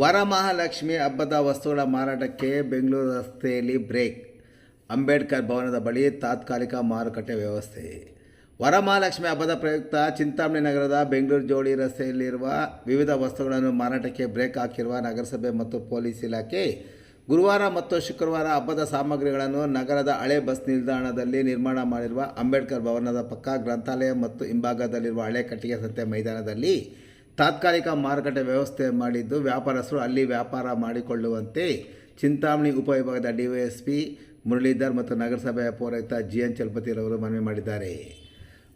ವರಮಹಾಲಕ್ಷ್ಮಿ ಹಬ್ಬದ ವಸ್ತುಗಳ ಮಾರಾಟಕ್ಕೆ ಬೆಂಗಳೂರು ರಸ್ತೆಯಲ್ಲಿ ಬ್ರೇಕ್. ಅಂಬೇಡ್ಕರ್ ಭವನದ ಬಳಿ ತಾತ್ಕಾಲಿಕ ಮಾರುಕಟ್ಟೆ ವ್ಯವಸ್ಥೆ. ವರಮಹಾಲಕ್ಷ್ಮಿ ಹಬ್ಬದ ಪ್ರಯುಕ್ತ ಚಿಂತಾಮಣಿ ನಗರದ ಬೆಂಗಳೂರು ಜೋಡಿ ರಸ್ತೆಯಲ್ಲಿರುವ ವಿವಿಧ ವಸ್ತುಗಳನ್ನು ಮಾರಾಟಕ್ಕೆ ಬ್ರೇಕ್ ಹಾಕಿರುವ ನಗರಸಭೆ ಮತ್ತು ಪೊಲೀಸ್ ಇಲಾಖೆ ಗುರುವಾರ ಮತ್ತು ಶುಕ್ರವಾರ ಹಬ್ಬದ ಸಾಮಗ್ರಿಗಳನ್ನು ನಗರದ ಹಳೆ ಬಸ್ ನಿಲ್ದಾಣದಲ್ಲಿ ನಿರ್ಮಾಣ ಮಾಡಿರುವ ಅಂಬೇಡ್ಕರ್ ಭವನದ ಪಕ್ಕ ಗ್ರಂಥಾಲಯ ಮತ್ತು ಹಿಂಭಾಗದಲ್ಲಿರುವ ಹಳೆ ಕಟ್ಟಿಗೆ ಸಂತೆ ಮೈದಾನದಲ್ಲಿ ತಾತ್ಕಾಲಿಕ ಮಾರುಕಟ್ಟೆ ವ್ಯವಸ್ಥೆ ಮಾಡಿದ್ದು ವ್ಯಾಪಾರಸ್ಥರು ಅಲ್ಲಿ ವ್ಯಾಪಾರ ಮಾಡಿಕೊಳ್ಳುವಂತೆ ಚಿಂತಾಮಣಿ ಉಪವಿಭಾಗದ ಡಿವೈಎಸ್ಪಿ ಮುರಳೀಧರ್ ಮತ್ತು ನಗರಸಭೆಯ ಪೌರಾಯುಕ್ತ ಜಿ ಎನ್ ಚಲಪತಿರವರು ಮನವಿ ಮಾಡಿದ್ದಾರೆ.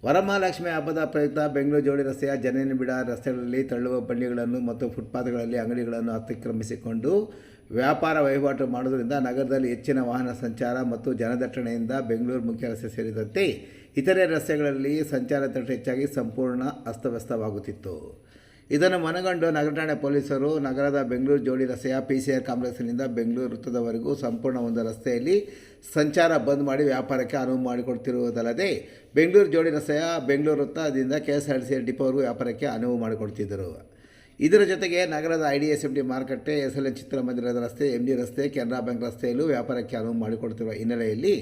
ವರಮಹಾಲಕ್ಷ್ಮಿ ಹಬ್ಬದ ಪ್ರಯುಕ್ತ ಬೆಂಗಳೂರು ಜೋಡಿ ರಸ್ತೆಯ ಜನನಿಬಿಡ ರಸ್ತೆಗಳಲ್ಲಿ ತಳ್ಳುವ ಬಂಡಿಗಳನ್ನು ಮತ್ತು ಫುಟ್ಪಾತ್ಗಳಲ್ಲಿ ಅಂಗಡಿಗಳನ್ನು ಅತಿಕ್ರಮಿಸಿಕೊಂಡು ವ್ಯಾಪಾರ ವಹಿವಾಟು ಮಾಡುವುದರಿಂದ ನಗರದಲ್ಲಿ ಹೆಚ್ಚಿನ ವಾಹನ ಸಂಚಾರ ಮತ್ತು ಜನದಟ್ಟಣೆಯಿಂದ ಬೆಂಗಳೂರು ಮುಖ್ಯ ರಸ್ತೆ ಸೇರಿದಂತೆ ಇತರೆ ರಸ್ತೆಗಳಲ್ಲಿ ಸಂಚಾರ ದಟ್ಟಣೆ ಹೆಚ್ಚಾಗಿ ಸಂಪೂರ್ಣ ಅಸ್ತವ್ಯಸ್ತವಾಗುತ್ತಿತ್ತು. ಇದನ್ನು ಮನಗಂಡು ನಗರ ಠಾಣೆ ಪೊಲೀಸರು ನಗರದ ಬೆಂಗಳೂರು ಜೋಡಿ ರಸ್ತೆಯ ಪಿ ಸಿ ಆರ್ ಕಾಂಪ್ಲೆಕ್ಸ್ನಿಂದ ಬೆಂಗಳೂರು ವೃತ್ತದವರೆಗೂ ಸಂಪೂರ್ಣ ಒಂದು ರಸ್ತೆಯಲ್ಲಿ ಸಂಚಾರ ಬಂದ್ ಮಾಡಿ ವ್ಯಾಪಾರಕ್ಕೆ ಅನುವು ಮಾಡಿಕೊಡ್ತಿರುವುದಲ್ಲದೆ ಬೆಂಗಳೂರು ಜೋಡಿ ರಸ್ತೆಯ ಬೆಂಗಳೂರು ವೃತ್ತದಿಂದ K S R T L ಡಿಪೋವರೆಗೂ ವ್ಯಾಪಾರಕ್ಕೆ ಅನುವು ಮಾಡಿಕೊಡ್ತಿದ್ದರು. ಇದರ ಜೊತೆಗೆ ನಗರದ I D S M D ಮಾರುಕಟ್ಟೆ ಎಸ್ ಎಲ್ ಎನ್ ಚಿತ್ರಮಂದಿರದ ರಸ್ತೆ ಎಂ ಡಿ ರಸ್ತೆ, ಕೆನರಾ ಬ್ಯಾಂಕ್ ರಸ್ತೆಯಲ್ಲೂ ವ್ಯಾಪಾರಕ್ಕೆ ಅನುವು ಮಾಡಿಕೊಡ್ತಿರುವ ಹಿನ್ನೆಲೆಯಲ್ಲಿ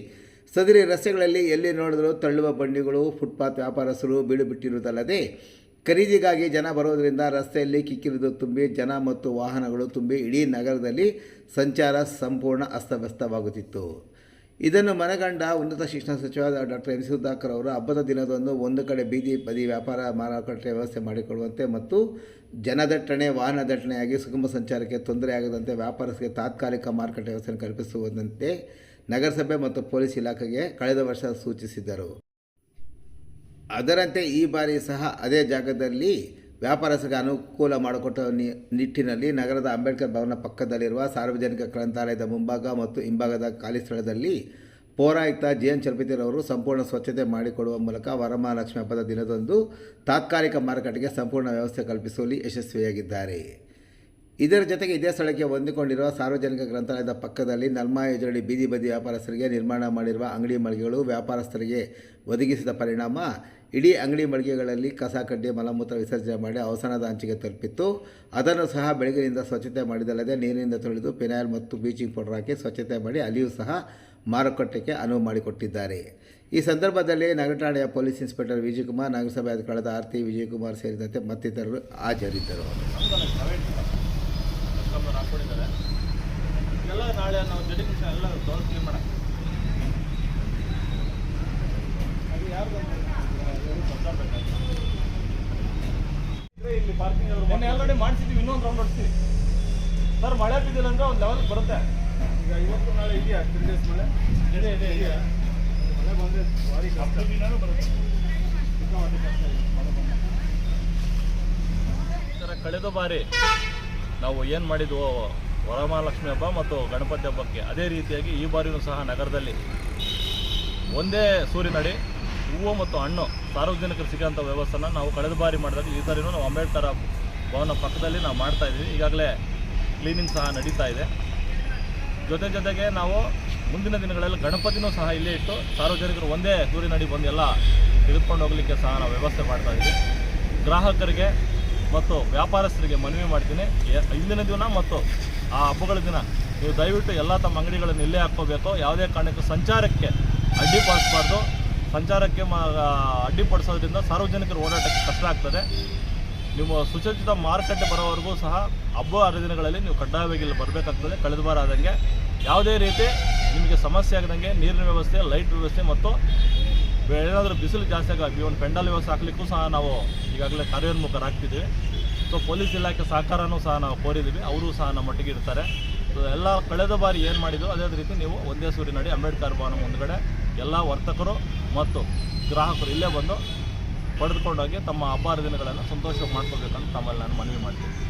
ಸದರಿ ರಸ್ತೆಗಳಲ್ಲಿ ಎಲ್ಲಿ ನೋಡಿದರೂ ತಳ್ಳುವ ಬಂಡಿಗಳು, ಫುಟ್ಪಾತ್ ವ್ಯಾಪಾರಸ್ಥರು ಬೀಡು ಬಿಟ್ಟಿರುವುದಲ್ಲದೆ ಖರೀದಿಗಾಗಿ ಜನ ಬರೋದರಿಂದ ರಸ್ತೆಯಲ್ಲಿ ಕಿಕ್ಕಿರಿದು ತುಂಬಿ ಜನ ಮತ್ತು ವಾಹನಗಳು ತುಂಬಿ ಇಡೀ ನಗರದಲ್ಲಿ ಸಂಚಾರ ಸಂಪೂರ್ಣ ಅಸ್ತವ್ಯಸ್ತವಾಗುತ್ತಿತ್ತು. ಇದನ್ನು ಮನಗಂಡ ಉನ್ನತ ಶಿಕ್ಷಣ ಸಚಿವ ಡಾಕ್ಟರ್ ಎಂ. ಸುಧಾಕರ್ ಅವರು ಹಬ್ಬದ ದಿನದಂದು ಒಂದು ಕಡೆ ಬೀದಿ ಬದಿ ವ್ಯಾಪಾರ ಮಾರುಕಟ್ಟೆ ವ್ಯವಸ್ಥೆ ಮಾಡಿಕೊಳ್ಳುವಂತೆ ಮತ್ತು ಜನದಟ್ಟಣೆ ವಾಹನ ದಟ್ಟಣೆಯಾಗಿ ಸುಗಮ ಸಂಚಾರಕ್ಕೆ ತೊಂದರೆಯಾಗದಂತೆ ವ್ಯಾಪಾರಸ್ಥರಿಗೆ ತಾತ್ಕಾಲಿಕ ಮಾರುಕಟ್ಟೆ ವ್ಯವಸ್ಥೆಯನ್ನು ಕಲ್ಪಿಸುವಂತೆ ನಗರಸಭೆ ಮತ್ತು ಪೊಲೀಸ್ ಇಲಾಖೆಗೆ ಕಳೆದ ವರ್ಷ ಸೂಚಿಸಿದ್ದರು ಅದರಂತೆ ಈ ಬಾರಿ ಸಹ ಅದೇ ಜಾಗದಲ್ಲಿ ವ್ಯಾಪಾರಸ್ಥರಿಗೆ ಅನುಕೂಲ ಮಾಡಿಕೊಟ್ಟ ನಿಟ್ಟಿನಲ್ಲಿ ನಗರದ ಅಂಬೇಡ್ಕರ್ ಭವನ ಪಕ್ಕದಲ್ಲಿರುವ ಸಾರ್ವಜನಿಕ ಗ್ರಂಥಾಲಯದ ಮುಂಭಾಗ ಮತ್ತು ಹಿಂಭಾಗದ ಖಾಲಿ ಸ್ಥಳದಲ್ಲಿ ಪೌರಾಯುಕ್ತ ಜಿ ಎನ್ ಚಲಪತಿರವರು ಸಂಪೂರ್ಣ ಸ್ವಚ್ಛತೆ ಮಾಡಿಕೊಡುವ ಮೂಲಕ ವರಮಹಾಲಕ್ಷ್ಮಿ ಹಬ್ಬದ ದಿನದಂದು ತಾತ್ಕಾಲಿಕ ಮಾರುಕಟ್ಟೆಗೆ ಸಂಪೂರ್ಣ ವ್ಯವಸ್ಥೆ ಕಲ್ಪಿಸುವಲ್ಲಿ ಯಶಸ್ವಿಯಾಗಿದ್ದಾರೆ. ಇದರ ಜೊತೆಗೆ ಇದೇ ಸ್ಥಳಕ್ಕೆ ಹೊಂದಿಕೊಂಡಿರುವ ಸಾರ್ವಜನಿಕ ಗ್ರಂಥಾಲಯದ ಪಕ್ಕದಲ್ಲಿ ನಲ್ಮಾ ಯೋಜನೆ ಬೀದಿ ಬದಿ ವ್ಯಾಪಾರಸ್ಥರಿಗೆ ನಿರ್ಮಾಣ ಮಾಡಿರುವ ಅಂಗಡಿ ಮಳಿಗೆಗಳು ವ್ಯಾಪಾರಸ್ಥರಿಗೆ ಒದಗಿಸಿದ ಪರಿಣಾಮ ಇಡೀ ಅಂಗಡಿ ಮಳಿಗೆಗಳಲ್ಲಿ ಕಸ, ಕಡ್ಡಿ, ಮಲಮೂತ್ರ ವಿಸರ್ಜನೆ ಮಾಡಿ ಅವಸಾನದ ಅಂಚಿಗೆ ತಲುಪಿತ್ತು. ಅದನ್ನು ಸಹ ಬೆಳಗಿನಿಂದ ಸ್ವಚ್ಛತೆ ಮಾಡಿದಲ್ಲದೆ ನೀರಿನಿಂದ ತೊಳೆದು ಪಿನಾಯಲ್ ಮತ್ತು ಬ್ಲೀಚಿಂಗ್ ಪೌಡರ್ ಹಾಕಿ ಸ್ವಚ್ಛತೆ ಮಾಡಿ ಅಲ್ಲಿಯೂ ಸಹ ಮಾರುಕಟ್ಟೆಗೆ ಅನುವು ಮಾಡಿಕೊಟ್ಟಿದ್ದಾರೆ. ಈ ಸಂದರ್ಭದಲ್ಲಿ ನಗರ ಪೊಲೀಸ್ ಇನ್ಸ್ಪೆಕ್ಟರ್ ವಿಜಯಕುಮಾರ್, ನಗರಸಭೆ ಅಧಿಕಾರದ ಆರ್ತಿ ವಿಜಯಕುಮಾರ್ ಸೇರಿದಂತೆ ಮತ್ತಿತರರು ಹಾಜರಿದ್ದರು. ಎಲ್ಲ ನಾಳೆ ನಾವು ಸರ್ ಮಳೆ ಬಿದ್ದಿಲ್ಲ ಅಂದ್ರೆ ಒಂದು ಲೆವೆಲ್ ಬರುತ್ತೆ. ಈಗ ಇವತ್ತು ನಾಳೆ ಇದೆಯಾ? ತ್ರೀ ಡೇಸ್ ಮಳೆ? ಇದೆ ಇದೆ ಇದೆಯಾ ಮಳೆ ಬಂದರೆ ಭಾರಿ ಕಷ್ಟ. ಬರುತ್ತೆ. ಸಿಕ್ಕಾಪಟ್ಟೆ ಕಳೆದ ಬಾರಿ ನಾವು ಏನು ಮಾಡಿದ್ವು ವರಮಹಾಲಕ್ಷ್ಮಿ ಹಬ್ಬ ಮತ್ತು ಗಣಪತಿ ಹಬ್ಬಕ್ಕೆ ಅದೇ ರೀತಿಯಾಗಿ ಈ ಬಾರಿಯೂ ಸಹ ನಗರದಲ್ಲಿ ಒಂದೇ ಸೂರಿನಡಿ ಹೂವು ಮತ್ತು ಹಣ್ಣು ಸಾರ್ವಜನಿಕರು ಸಿಗೋಂಥ ವ್ಯವಸ್ಥೆನ ನಾವು ಕಳೆದ ಬಾರಿ ಮಾಡಿದಾಗ ಈ ಸಾರಿನೂ ನಾವು ಅಂಬೇಡ್ಕರ್ ಭವನ ಪಕ್ಕದಲ್ಲಿ ನಾವು ಮಾಡ್ತಾ ಇದ್ವಿ ಈಗಾಗಲೇ ಕ್ಲೀನಿಂಗ್ ಸಹ ನಡೀತಾ ಇದೆ. ಜೊತೆ ಜೊತೆಗೆ ನಾವು ಮುಂದಿನ ದಿನಗಳಲ್ಲಿ ಗಣಪತಿನೂ ಸಹ ಇಲ್ಲೇ ಇಟ್ಟು ಸಾರ್ವಜನಿಕರು ಒಂದೇ ಸೂರಿನಡಿ ಬಂದು ಎಲ್ಲ ತೆಗೆದುಕೊಂಡು ಹೋಗಲಿಕ್ಕೆ ಸಹ ನಾವು ವ್ಯವಸ್ಥೆ ಮಾಡ್ತಾ ಇದ್ದೀವಿ. ಗ್ರಾಹಕರಿಗೆ ಮತ್ತು ವ್ಯಾಪಾರಸ್ಥರಿಗೆ ಮನವಿ ಮಾಡ್ತೀನಿ. ಇಂದಿನ ದಿನ ಮತ್ತು ಆ ಹಬ್ಬಗಳ ದಿನ ನೀವು ದಯವಿಟ್ಟು ಎಲ್ಲ ತಮ್ಮ ಅಂಗಡಿಗಳನ್ನು ಇಲ್ಲೇ ಹಾಕ್ಕೋಬೇಕು. ಯಾವುದೇ ಕಾರಣಕ್ಕೂ ಸಂಚಾರಕ್ಕೆ ಅಡ್ಡಿಪಡಿಸಬಾರ್ದು ಸಂಚಾರಕ್ಕೆ ಅಡ್ಡಿಪಡಿಸೋದ್ರಿಂದ ಸಾರ್ವಜನಿಕರು ಓಡಾಟಕ್ಕೆ ಕಷ್ಟ ಆಗ್ತದೆ. ನೀವು ಸುಸಜ್ಜಿತ ಮಾರುಕಟ್ಟೆ ಬರೋವರೆಗೂ ಸಹ ಹಬ್ಬ ಹರಿದಿನಗಳಲ್ಲಿ ನೀವು ಕಡ್ಡಾಯವಾಗಿ ಇಲ್ಲಿ ಬರಬೇಕಾಗ್ತದೆ. ಕಳೆದ ಬಾರ ಆದಂಗೆ ಯಾವುದೇ ರೀತಿ ನಿಮಗೆ ಸಮಸ್ಯೆ ಆಗದಂಗೆ ನೀರಿನ ವ್ಯವಸ್ಥೆ, ಲೈಟ್ ವ್ಯವಸ್ಥೆ ಮತ್ತು ಏನಾದರೂ ಬಿಸಿಲು ಜಾಸ್ತಿ ಆಗಿ ಒಂದು ಪೆಂಡಲ್ ವ್ಯವಸ್ಥೆ ಹಾಕ್ಲಿಕ್ಕೂ ಸಹ ನಾವು ಈಗಾಗಲೇ ಕಾರ್ಯೋನ್ಮುಖರಾಗ್ತಿದ್ದೀವಿ. ಸೊ, ಪೊಲೀಸ್ ಇಲಾಖೆ ಸಹಕಾರನೂ ಸಹ ನಾವು ಕೋರಿದ್ದೀವಿ. ಅವರು ಸಹ ನಮ್ಮೊಟ್ಟಿಗೆ ಇರ್ತಾರೆ. ಸೊ, ಎಲ್ಲ ಕಳೆದ ಬಾರಿ ಏನು ಮಾಡಿದ್ರು ಅದೇ ರೀತಿ ನೀವು ಒಂದೇ ಸೂರಿನಡಿ ಅಂಬೇಡ್ಕರ್ ಭವನ ಮುಂದ್ಗಡೆ ಎಲ್ಲ ವರ್ತಕರು ಮತ್ತು ಗ್ರಾಹಕರು ಇಲ್ಲೇ ಬಂದು ಪಡೆದುಕೊಂಡೋಗಿ ತಮ್ಮ ಹಬ್ಬ ಹರಿದಿನಗಳನ್ನು ಸಂತೋಷವಾಗಿ ಮಾಡ್ಕೋಬೇಕಂತ ತಮ್ಮಲ್ಲಿ ನಾನು ಮನವಿ ಮಾಡ್ತೀನಿ.